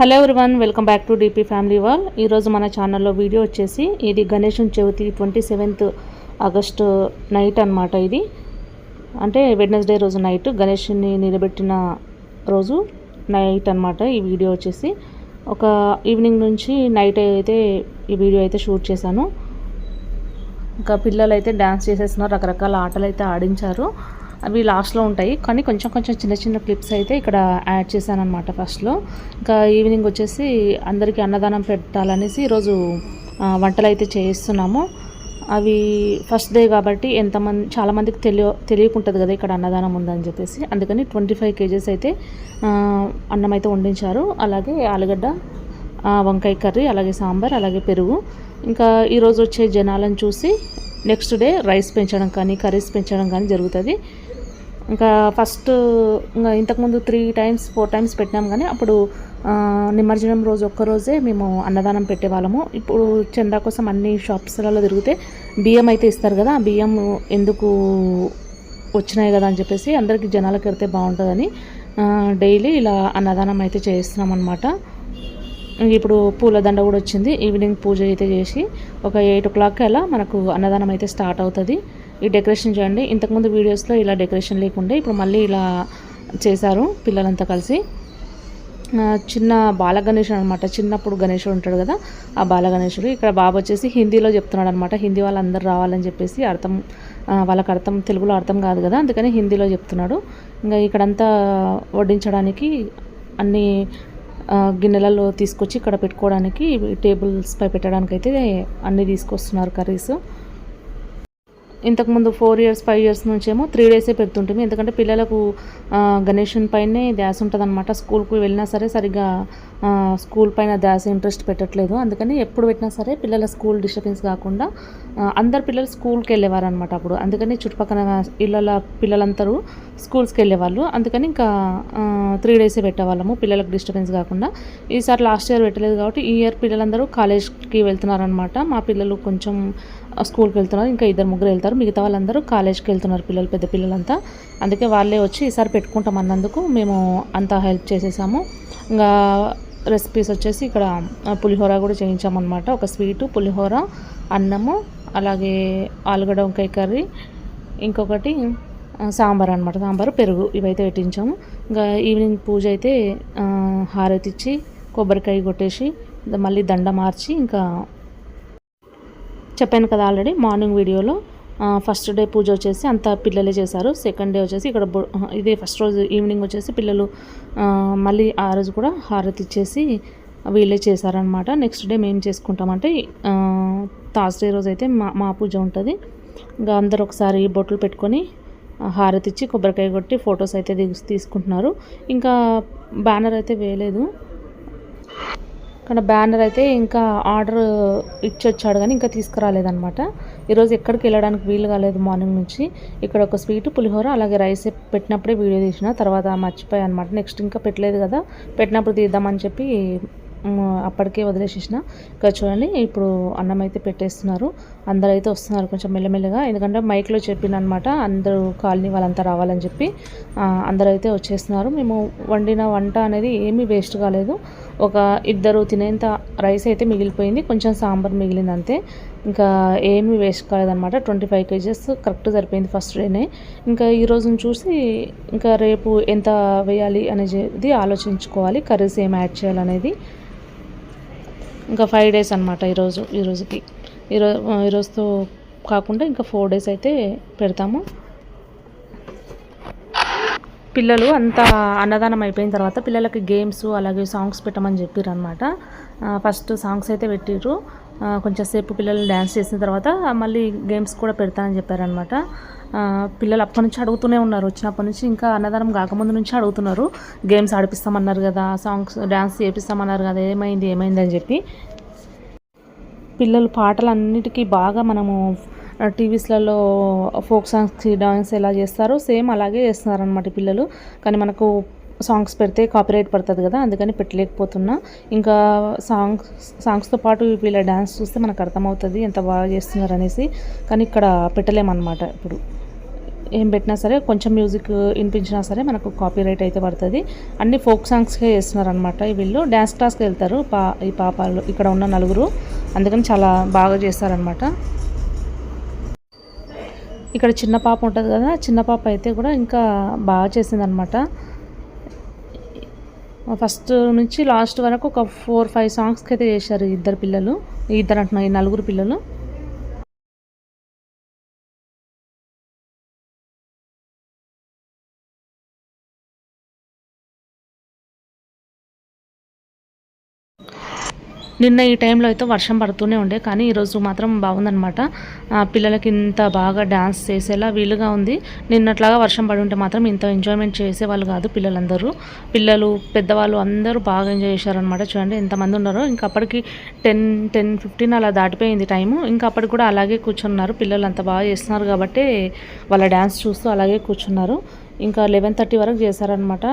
Hello everyone welcome back to DP family wall ఈరోజు మన ఛానల్లో వీడియో వచ్చేసి ఇది గణేశం Chavithi twenty seventh August night అనమాట ఇది. అంటే వెడ్నెస్డే రోజు నైట్ గణేషుని నిలబెట్టిన రోజు నైట్ అనమాట ఈ వీడియో వచ్చేసి. ఒక ఈవినింగ్ నుంచి నైట్ అయితే ఈ వీడియో అయితే షూట్ చేశాను. ఇంకా పిల్లలు అయితే డ్యాన్స్ చేసేస్తున్నారు రకరకాల ఆటలు అయితే ఆడించారు. అవి లాస్ట్లో ఉంటాయి. కానీ కొంచెం కొంచెం చిన్న చిన్న క్లిప్స్ అయితే ఇక్కడ యాడ్ చేశాను అనమాట ఫస్ట్లో. ఇంకా ఈవినింగ్ వచ్చేసి అందరికీ అన్నదానం పెట్టాలనేసి ఈరోజు వంటలు అయితే చేయిస్తున్నాము. అవి ఫస్ట్ డే కాబట్టి ఎంతమంది చాలామందికి తెలియ తెలియకుంటుంది కదా ఇక్కడ అన్నదానం ఉందని చెప్పేసి. అందుకని ట్వంటీ ఫైవ్ కేజెస్ అయితే అన్నం అయితే వండించారు. అలాగే ఆలుగడ్డ వంకాయ కర్రీ అలాగే సాంబార్ అలాగే పెరుగు. ఇంకా ఈరోజు వచ్చే జనాలను చూసి నెక్స్ట్ డే రైస్ పెంచడం కానీ కర్రీస్ పెంచడం కానీ జరుగుతుంది. ఇంకా ఫస్ట్ ఇంకా ఇంతకుముందు త్రీ టైమ్స్ ఫోర్ టైమ్స్ పెట్టినాం కానీ అప్పుడు నిమజ్జనం రోజు ఒక్క రోజే మేము అన్నదానం పెట్టేవాళ్ళము. ఇప్పుడు చందా కోసం అన్ని షాప్స్లలో తిరిగితే బియ్యం అయితే ఇస్తారు కదా ఆ బియ్యం ఎందుకు వచ్చినాయి కదా అని చెప్పేసి అందరికీ జనాలకు వెళ్తే బాగుంటుందని డైలీ ఇలా అన్నదానం అయితే చేస్తున్నాం అనమాట ఇప్పుడు పూలదండ కూడా వచ్చింది. ఈవినింగ్ పూజ అయితే చేసి ఒక ఎయిట్ ఓ క్లాక్ అలా మనకు అన్నదానం అయితే స్టార్ట్ అవుతుంది. ఈ డెకరేషన్ చేయండి. ఇంతకుముందు వీడియోస్లో ఇలా డెకరేషన్ లేకుండే ఇప్పుడు మళ్ళీ ఇలా చేశారు పిల్లలంతా కలిసి. చిన్న బాల గణేశుడు అనమాట చిన్నప్పుడు గణేశుడు ఉంటాడు కదా ఆ బాల గణేశుడు ఇక్కడ బాబు వచ్చేసి హిందీలో చెప్తున్నాడు అనమాట హిందీ వాళ్ళందరూ రావాలని చెప్పేసి అర్థం వాళ్ళకి అర్థం తెలుగులో అర్థం కాదు కదా అందుకని హిందీలో చెప్తున్నాడు. ఇంకా ఇక్కడంతా వడ్డించడానికి అన్ని గిన్నెలలో తీసుకొచ్చి ఇక్కడ పెట్టుకోవడానికి టేబుల్స్ పై పెట్టడానికి అయితే అన్నీ తీసుకొస్తున్నారు కర్రీస్. ఇంతకుముందు ఫోర్ ఇయర్స్ ఫైవ్ ఇయర్స్ నుంచేమో త్రీ డేసే పెడుతుంటుంది. ఎందుకంటే పిల్లలకు గణేషన్ పైనే ధ్యాస ఉంటుంది అనమాట స్కూల్కి వెళ్ళినా సరే సరిగ్గా స్కూల్ పైన ధ్యాస ఇంట్రెస్ట్ పెట్టట్లేదు. అందుకని ఎప్పుడు పెట్టినా సరే పిల్లల స్కూల్ డిస్టర్బెన్స్ కాకుండా అందరు పిల్లలు స్కూల్కి వెళ్ళేవారు అనమాట అప్పుడు. అందుకని చుట్టుపక్కల ఇళ్ళ పిల్లలందరూ స్కూల్స్కి వెళ్ళేవాళ్ళు. అందుకని ఇంకా త్రీ డేసే పెట్టేవాళ్ళము పిల్లలకు డిస్టర్బెన్స్ కాకుండా. ఈసారి లాస్ట్ ఇయర్ పెట్టలేదు కాబట్టి ఈ ఇయర్ పిల్లలందరూ కాలేజ్కి వెళ్తున్నారనమాట మా పిల్లలు కొంచెం స్కూల్కి వెళ్తున్నారు ఇంకా ఇద్దరు ముగ్గురు వెళ్తారు. మిగతా వాళ్ళందరూ కాలేజ్కి వెళ్తున్నారు పిల్లలు పెద్ద పిల్లలంతా. అందుకే వాళ్ళే వచ్చి ఈసారి పెట్టుకుంటాం అన్నందుకు మేము అంతా హెల్ప్ చేసేసాము. ఇంకా రెసిపీస్ వచ్చేసి ఇక్కడ పులిహోర కూడా చేయించామన్నమాట. ఒక స్వీటు పులిహోర అన్నము అలాగే ఆలుగడ్డ వంకాయ కర్రీ ఇంకొకటి సాంబార్ అనమాట సాంబారు పెరుగు ఇవైతే పెట్టించాము. ఇంకా ఈవినింగ్ పూజ అయితే హారతి ఇచ్చి కొబ్బరికాయ కొట్టేసి మళ్ళీ దండ మార్చి ఇంకా చెప్పాను కదా ఆల్రెడీ మార్నింగ్ వీడియోలో ఫస్ట్ డే పూజ వచ్చేసి అంతా పిల్లలే చేశారు. సెకండ్ డే వచ్చేసి ఇక్కడ ఇదే ఫస్ట్ రోజు ఈవినింగ్ వచ్చేసి పిల్లలు మళ్ళీ ఆ రోజు కూడా హారతి ఇచ్చేసి వీళ్ళే చేశారనమాట నెక్స్ట్ డే మేము చేసుకుంటామంటే థర్స్డే రోజు అయితే మా మా పూజ ఉంటుంది. ఇంకా అందరు ఒకసారి బొట్లు పెట్టుకొని హారతి ఇచ్చి కొబ్బరికాయ కొట్టి ఫొటోస్ అయితే దిగు తీసుకుంటున్నారు. ఇంకా బ్యానర్ అయితే వేయలేదు. కానీ బ్యానర్ అయితే ఇంకా ఆర్డర్ ఇచ్చి వచ్చాడు కానీ ఇంకా తీసుకురాలేదనమాట ఈరోజు ఎక్కడికి వెళ్ళడానికి వీలు కాలేదు మార్నింగ్ నుంచి. ఇక్కడ ఒక స్వీట్ పులిహోర అలాగే రైస్ పెట్టినప్పుడే వీడియో తీసిన తర్వాత మర్చిపోయా అనమాట నెక్స్ట్ ఇంకా పెట్టలేదు కదా. పెట్టినప్పుడు తీద్దామని చెప్పి అప్పటికే వదిలేసేసిన. ఇంకా చూడండి ఇప్పుడు అన్నం అయితే పెట్టేస్తున్నారు. అందరూ అయితే వస్తున్నారు కొంచెం మెల్లమెల్లగా. ఎందుకంటే మైక్లో చెప్పిన అనమాట అందరూ కాలనీ వాళ్ళంతా రావాలని చెప్పి అందరూ అయితే వచ్చేస్తున్నారు. మేము వండిన వంట అనేది ఏమీ వేస్ట్ కాలేదు. ఒక ఇద్దరు తినేంత రైస్ అయితే మిగిలిపోయింది. కొంచెం సాంబార్ మిగిలింది అంతే ఇంకా ఏమీ వేస్ట్ కాలేదన్నమాట. ట్వంటీ ఫైవ్ కేజెస్ కరెక్ట్ సరిపోయింది ఫస్ట్ డేనే ఇంకా ఈ రోజును చూసి ఇంకా రేపు ఎంత వేయాలి అనేది ఆలోచించుకోవాలి. కర్రీస్ ఏం యాడ్ చేయాలనేది ఇంకా ఫైవ్ డేస్ అనమాట ఈరోజు ఈ రోజుకి. ఈరోజు ఈరోజుతో కాకుండా ఇంకా ఫోర్ డేస్ అయితే పెడతాము. పిల్లలు అంతా అన్నదానం అయిపోయిన తర్వాత పిల్లలకి గేమ్స్ అలాగే సాంగ్స్ పెట్టమని చెప్పారు అనమాట ఫస్ట్ సాంగ్స్ అయితే పెట్టిర్రు. కొంచెంసేపు పిల్లలు డ్యాన్స్ చేసిన తర్వాత మళ్ళీ గేమ్స్ కూడా పెడతానని చెప్పారనమాట పిల్లలు అప్పటి నుంచి అడుగుతూనే ఉన్నారు. వచ్చినప్పటి నుంచి ఇంకా అన్నదానం కాకముందు నుంచి అడుగుతున్నారు. గేమ్స్ ఆడిపిస్తామన్నారు కదా సాంగ్స్ డ్యాన్స్ చేపిస్తామన్నారు కదా ఏమైంది ఏమైంది అని చెప్పి. పిల్లలు పాటలన్నిటికీ బాగా మనము టీవీస్లలో ఫోక్ సాంగ్స్ డాన్స్ ఎలా చేస్తారో సేమ్ అలాగే చేస్తున్నారనమాట పిల్లలు. కానీ మనకు సాంగ్స్ పెడితే కాపీరైట్ పడుతుంది కదా అందుకని పెట్టలేకపోతున్నా. ఇంకా సాంగ్స్ సాంగ్స్తో పాటు వీళ్ళ డ్యాన్స్ చూస్తే మనకు అర్థమవుతుంది ఎంత బాగా చేస్తున్నారు అనేసి కానీ ఇక్కడ పెట్టలేమన్నమాట ఇప్పుడు. ఏం పెట్టినా సరే కొంచెం మ్యూజిక్ వినిపించినా సరే మనకు కాపీ రైట్ అయితే పడుతుంది. అన్ని ఫోక్ సాంగ్స్కే చేస్తున్నారనమాట వీళ్ళు. డ్యాన్స్ క్లాస్కి వెళ్తారు పా ఈ పాపాలు. ఇక్కడ ఉన్న నలుగురు. అందుకని చాలా బాగా చేస్తారనమాట ఇక్కడ చిన్న పాప ఉంటుంది కదా చిన్న పాప అయితే కూడా ఇంకా బాగా చేసిందనమాట ఫస్ట్ నుంచి లాస్ట్ వరకు ఒక ఫోర్ ఫైవ్ సాంగ్స్కి అయితే చేశారు ఇద్దరు పిల్లలు ఇద్దరు అంటున్నా ఈ నలుగురు పిల్లలు. నిన్న ఈ టైంలో అయితే వర్షం పడుతూనే ఉండే కానీ ఈరోజు మాత్రం బాగుందనమాట పిల్లలకి ఇంత బాగా డ్యాన్స్ చేసేలా వీలుగా ఉంది. నిన్నట్లాగా వర్షం పడి ఉంటే మాత్రం ఇంత ఎంజాయ్మెంట్ చేసేవాళ్ళు కాదు పిల్లలందరూ. పిల్లలు పెద్దవాళ్ళు అందరూ బాగా ఎంజాయ్ చేశారనమాట చూడండి ఎంతమంది ఉన్నారో. ఇంకా అప్పటికి టెన్ టెన్ ఫిఫ్టీన్ అలా దాటిపోయింది టైము. ఇంకా అప్పటికి కూడా అలాగే కూర్చున్నారు. పిల్లలు అంత బాగా చేస్తున్నారు కాబట్టి వాళ్ళ డ్యాన్స్ చూస్తూ అలాగే కూర్చున్నారు. ఇంకా లెవెన్ థర్టీ వరకు చేశారనమాట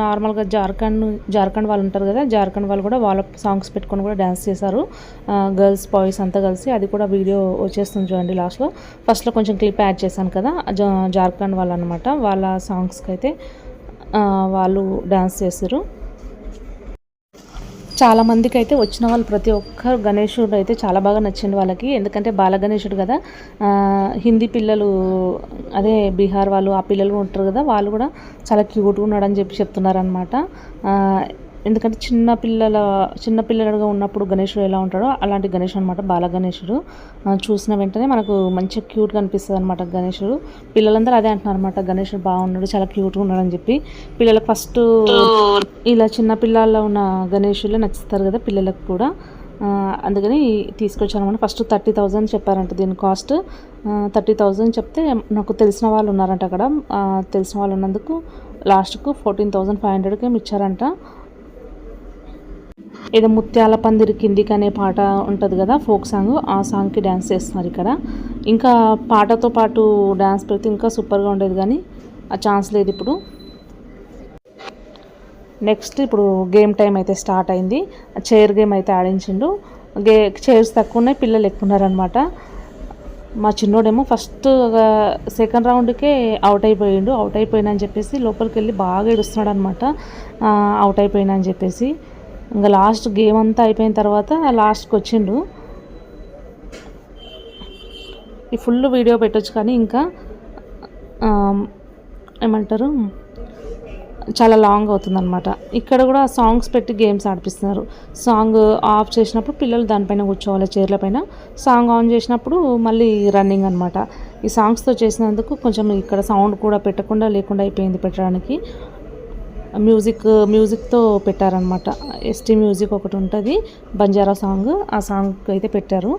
నార్మల్గా జార్ఖండ్ జార్ఖండ్ వాళ్ళు ఉంటారు కదా జార్ఖండ్ వాళ్ళు కూడా వాళ్ళ సాంగ్స్ పెట్టుకొని కూడా డ్యాన్స్ చేశారు. గర్ల్స్ బాయ్స్ అంతా కలిసి అది కూడా వీడియో వచ్చేస్తుంది చూడండి లాస్ట్లో ఫస్ట్లో కొంచెం క్లిప్ యాడ్ చేశాను కదా జార్ఖండ్ వాళ్ళు అనమాట వాళ్ళ సాంగ్స్కి అయితే వాళ్ళు డ్యాన్స్ చేశారు. చాలా మందికి అయితే వచ్చిన వాళ్ళు ప్రతి ఒక్కరు గణేశుడు అయితే చాలా బాగా నచ్చింది వాళ్ళకి. ఎందుకంటే బాల గణేశుడు కదా. హిందీ పిల్లలు అదే బీహార్ వాళ్ళు ఆ పిల్లలు ఉంటారు కదా వాళ్ళు కూడా చాలా క్యూట్గా ఉన్నాడని చెప్పి చెప్తున్నారనమాట ఎందుకంటే చిన్న పిల్లల చిన్న పిల్లలుగా ఉన్నప్పుడు గణేశుడు ఎలా ఉంటాడో అలాంటి గణేష్ అనమాట బాల గణేశుడు చూసిన వెంటనే మనకు మంచిగా క్యూట్గా అనిపిస్తుంది అనమాట గణేశుడు పిల్లలందరూ అదే అంటున్నారు అనమాట గణేశుడు బాగున్నాడు చాలా క్యూట్గా ఉన్నాడు అని చెప్పి. పిల్లలకు ఫస్ట్ ఇలా చిన్న పిల్లల్లో ఉన్న గణేషులు నచ్చుతారు కదా పిల్లలకు కూడా. అందుకని తీసుకొచ్చాను అనమాట ఫస్ట్ థర్టీ థౌజండ్ చెప్పారంట దీని కాస్ట్. థర్టీ థౌజండ్ చెప్తే నాకు తెలిసిన వాళ్ళు ఉన్నారంట అక్కడ. తెలిసిన వాళ్ళు ఉన్నందుకు లాస్ట్కు ఫోర్టీన్ థౌజండ్ ఫైవ్ హండ్రెడ్కి ఇచ్చారంట. ఏదో ముత్యాల పందిరి కిందికి అనే పాట ఉంటుంది కదా ఫోక్ సాంగ్. ఆ సాంగ్కి డ్యాన్స్ చేస్తున్నారు ఇక్కడ. ఇంకా పాటతో పాటు డ్యాన్స్ పెడితే ఇంకా సూపర్గా ఉండేది కానీ ఆ ఛాన్స్ లేదు ఇప్పుడు. నెక్స్ట్ ఇప్పుడు గేమ్ టైం అయితే స్టార్ట్ అయింది. చైర్ గేమ్ అయితే ఆడించిండు. గే చైర్స్ తక్కువ ఉన్నాయి పిల్లలు ఎక్కువ ఉన్నారనమాట మా చిన్నోడేమో ఫస్ట్ సెకండ్ రౌండ్కే అవుట్ అయిపోయిండు. అవుట్ అయిపోయినా అని చెప్పేసి లోపలికి వెళ్ళి బాగా ఏడుస్తున్నాడు అనమాట అవుట్ అయిపోయినా అని చెప్పేసి. ఇంకా లాస్ట్ గేమ్ అంతా అయిపోయిన తర్వాత లాస్ట్కి వచ్చిండు. ఈ ఫుల్ వీడియో పెట్టచ్చు కానీ ఇంకా ఏమంటారు? చాలా లాంగ్ అవుతుందన్నమాట. ఇక్కడ కూడా సాంగ్స్ పెట్టి గేమ్స్ ఆడిపిస్తున్నారు. సాంగ్ ఆఫ్ చేసినప్పుడు పిల్లలు దానిపైన కూర్చోవాలి చైర్ల పైన. సాంగ్ ఆన్ చేసినప్పుడు మళ్ళీ రన్నింగ్ అనమాట ఈ సాంగ్స్తో చేసినందుకు కొంచెం ఇక్కడ సౌండ్ కూడా పెట్టకుండా లేకుండా అయిపోయింది పెట్టడానికి. మ్యూజిక్ మ్యూజిక్తో పెట్టారనమాట ఎస్టీ మ్యూజిక్ ఒకటి ఉంటుంది బంజారా సాంగ్ ఆ సాంగ్ అయితే పెట్టారు.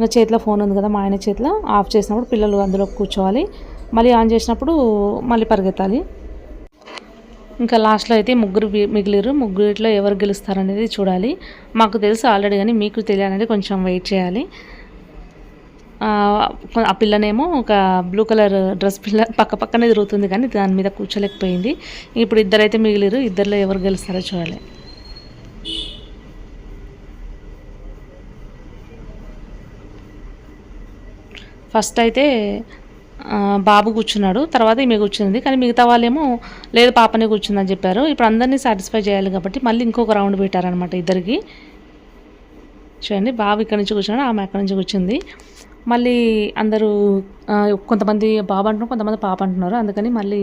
నా చేతిలో ఫోన్ ఉంది కదా మా ఆయన చేతిలో ఆఫ్ చేసినప్పుడు పిల్లలు అందులో కూర్చోవాలి. మళ్ళీ ఆన్ చేసినప్పుడు మళ్ళీ పరిగెత్తాలి. ఇంకా లాస్ట్లో అయితే ముగ్గురు మిగిలిరు. ముగ్గురిలో ఎవరు గెలుస్తారనేది చూడాలి. మాకు తెలుసు ఆల్రెడీ కానీ మీకు తెలియాలంటే కొంచెం వెయిట్ చేయాలి. ఆ పిల్లనేమో ఒక బ్లూ కలర్ డ్రెస్ పిల్ల పక్క పక్కనే తిరుగుతుంది కానీ దాని మీద కూర్చోలేకపోయింది. ఇప్పుడు ఇద్దరైతే మిగిలిరు ఇద్దరిలో ఎవరు గెలుస్తారో చూడాలి. ఫస్ట్ అయితే బాబు కూర్చున్నాడు తర్వాత ఈమె కూర్చుంది. కానీ మిగతా వాళ్ళేమో లేదు పాపనే కూర్చుందని చెప్పారు. ఇప్పుడు అందరినీ సాటిస్ఫై చేయాలి కాబట్టి మళ్ళీ ఇంకొక రౌండ్ పెట్టారనమాట ఇద్దరికి. చూడండి బాబు ఇక్కడ నుంచి కూర్చున్నాడు ఆమె అక్కడి నుంచి కూర్చుంది. మళ్ళీ అందరూ కొంతమంది బాబు అంటున్నారు కొంతమంది పాప అంటున్నారు. అందుకని మళ్ళీ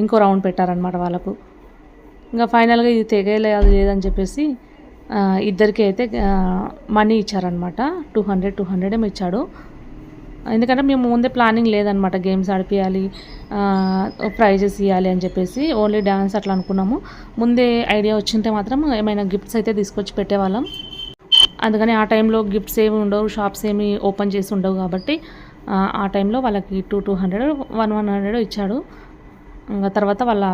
ఇంకో రౌండ్ పెట్టారనమాట వాళ్ళకు. ఇంకా ఫైనల్గా ఇది తెగేలే అది లేదని చెప్పేసి ఇద్దరికి అయితే మనీ ఇచ్చారనమాట టూ హండ్రెడ్ టూ హండ్రెడ్ ఏమి ఇచ్చాడు. ఎందుకంటే మేము ముందే ప్లానింగ్ లేదనమాట గేమ్స్ ఆడిపియాలి ప్రైజెస్ ఇవ్వాలి అని చెప్పేసి ఓన్లీ డ్యాన్స్ అట్లా అనుకున్నాము. ముందే ఐడియా వచ్చింటే మాత్రం ఏమైనా గిఫ్ట్స్ అయితే తీసుకొచ్చి పెట్టేవాళ్ళం. అందుకని ఆ టైంలో గిఫ్ట్స్ ఏమి ఉండవు షాప్స్ ఏమి ఓపెన్ చేసి ఉండవు కాబట్టి ఆ టైంలో వాళ్ళకి two two hundred one one hundred ఇచ్చాడు. ఇంకా తర్వాత వాళ్ళ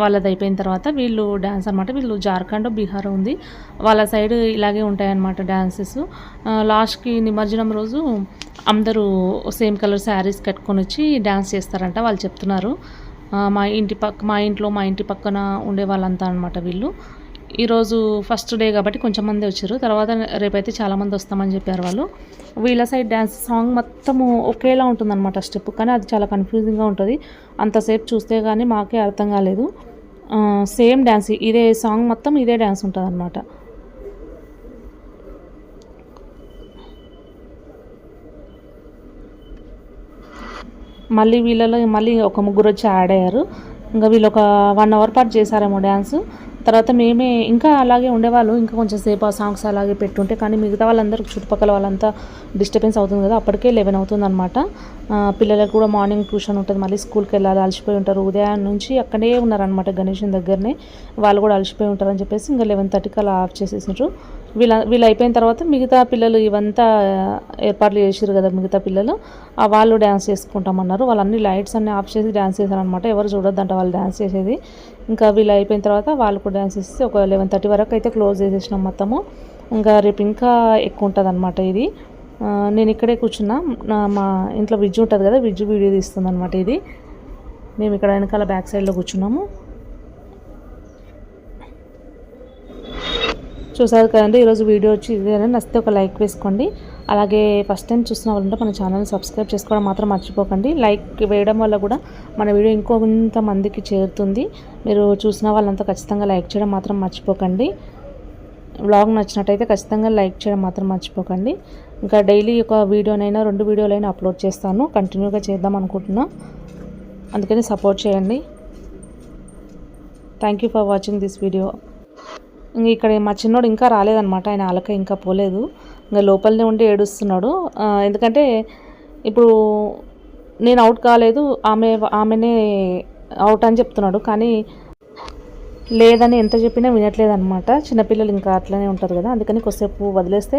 వాళ్ళది అయిపోయిన తర్వాత వీళ్ళు డ్యాన్స్ అనమాట వీళ్ళు జార్ఖండ్ బీహార్ ఉంది. వాళ్ళ సైడ్ ఇలాగే ఉంటాయన్నమాట డ్యాన్సెస్ లాస్ట్కి నిమజ్జనం రోజు అందరూ సేమ్ కలర్ శారీస్ కట్టుకొని వచ్చి డ్యాన్స్ చేస్తారంట వాళ్ళు చెప్తున్నారు. మా ఇంటి పక్క మా ఇంట్లో మా ఇంటి పక్కన ఉండే వాళ్ళంతా అనమాట వీళ్ళు. ఈరోజు ఫస్ట్ డే కాబట్టి కొంచెం మంది వచ్చారు. తర్వాత రేపైతే చాలామంది వస్తామని చెప్పారు వాళ్ళు. వీళ్ళ సైడ్ డ్యాన్స్ సాంగ్ మొత్తము ఒకేలా ఉంటుందన్నమాట స్టెప్ కానీ అది చాలా కన్ఫ్యూజింగ్గా ఉంటుంది. అంతసేపు చూస్తే కానీ మాకే అర్థం కాలేదు. సేమ్ డ్యాన్స్ ఇదే సాంగ్ మొత్తం ఇదే డ్యాన్స్ ఉంటుంది అనమాట మళ్ళీ వీళ్ళలో మళ్ళీ ఒక ముగ్గురు వచ్చి యాడ్ అయ్యారు ఇంకా వీళ్ళు ఒక వన్ అవర్ పాటు చేశారేమో డ్యాన్స్ తర్వాత మేమే ఇంకా అలాగే ఉండేవాళ్ళు. ఇంకా కొంచెం సేపు ఆ సాంగ్స్ అలాగే పెట్టుంటే కానీ మిగతా వాళ్ళందరూ చుట్టుపక్కల వాళ్ళంతా డిస్టర్బెన్స్ అవుతుంది కదా అప్పటికే లెవెన్ అవుతుంది అనమాట పిల్లలకు కూడా మార్నింగ్ ట్యూషన్ ఉంటుంది మళ్ళీ స్కూల్కి వెళ్ళాలి అలసిపోయి ఉంటారు. ఉదయం నుంచి అక్కడే ఉన్నారనమాట గణేషన్ దగ్గరనే. వాళ్ళు కూడా అలసిపోయి ఉంటారని చెప్పేసి ఇంకా లెవెన్ థర్టీకి అలా ఆఫ్ చేసేసినారు. వీళ్ళ వీళ్ళు అయిపోయిన తర్వాత మిగతా పిల్లలు ఇవంతా ఏర్పాట్లు చేసారు కదా మిగతా పిల్లలు. ఆ వాళ్ళు డ్యాన్స్ చేసుకుంటామన్నారు. వాళ్ళన్ని లైట్స్ అన్ని ఆఫ్ చేసి డ్యాన్స్ చేశారనమాట ఎవరు చూడొద్దంట వాళ్ళు డ్యాన్స్ చేసేది. ఇంకా వీళ్ళు అయిపోయిన తర్వాత వాళ్ళు కూడా డ్యాన్స్ చేసి ఒక లెవెన్ థర్టీ వరకు అయితే క్లోజ్ చేసేసినాం మొత్తము. ఇంకా రేపు ఇంకా ఎక్కువ ఉంటుంది అనమాట ఇది నేను ఇక్కడే కూర్చున్నా. మా ఇంట్లో విజ్జు ఉంటుంది కదా విజ్జు వీడియో తీస్తుంది అనమాట ఇది. మేము ఇక్కడ వెనకాల బ్యాక్ సైడ్లో కూర్చున్నాము. చూసారు కదండి ఈరోజు వీడియో వచ్చి ఇదేనా నచ్చితే ఒక లైక్ వేసుకోండి. అలాగే ఫస్ట్ టైం చూసిన వాళ్ళంటే మన ఛానల్ని సబ్స్క్రైబ్ చేసుకోవడం మాత్రం మర్చిపోకండి. లైక్ వేయడం వల్ల కూడా మన వీడియో ఇంకొంత మందికి చేరుతుంది. మీరు చూసిన వాళ్ళంతా ఖచ్చితంగా లైక్ చేయడం మాత్రం మర్చిపోకండి. బ్లాగ్ నచ్చినట్టయితే ఖచ్చితంగా లైక్ చేయడం మాత్రం మర్చిపోకండి. ఇంకా డైలీ ఒక వీడియోనైనా రెండు వీడియోలైనా అప్లోడ్ చేస్తాను. కంటిన్యూగా చేద్దాం అనుకుంటున్నా. అందుకని సపోర్ట్ చేయండి. Thank you for watching this video ఇంక ఇక్కడ మా చిన్నోడు ఇంకా రాలేదనమాట ఆయన అలక ఇంకా పోలేదు. ఇంకా లోపలనే ఉండి ఏడుస్తున్నాడు. ఎందుకంటే ఇప్పుడు నేను అవుట్ కాలేదు. ఆమె ఆమెనే అవుట్ అని చెప్తున్నాడు. కానీ లేదని ఎంత చెప్పినా వినట్లేదు అనమాట చిన్నపిల్లలు ఇంకా అట్లనే ఉంటారు కదా. అందుకని కొద్దిసేపు వదిలేస్తే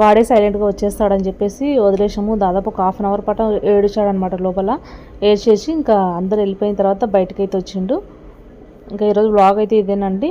వాడే సైలెంట్గా వచ్చేస్తాడని చెప్పేసి వదిలేసాము దాదాపు ఒక హాఫ్ అన్ అవర్ పాటు ఏడిచాడనమాట లోపల. ఏడ్చేసి ఇంకా అందరు వెళ్ళిపోయిన తర్వాత బయటకైతే వచ్చిండు. ఇంకా ఈరోజు బ్లాగ్ అయితే ఇదేనండి.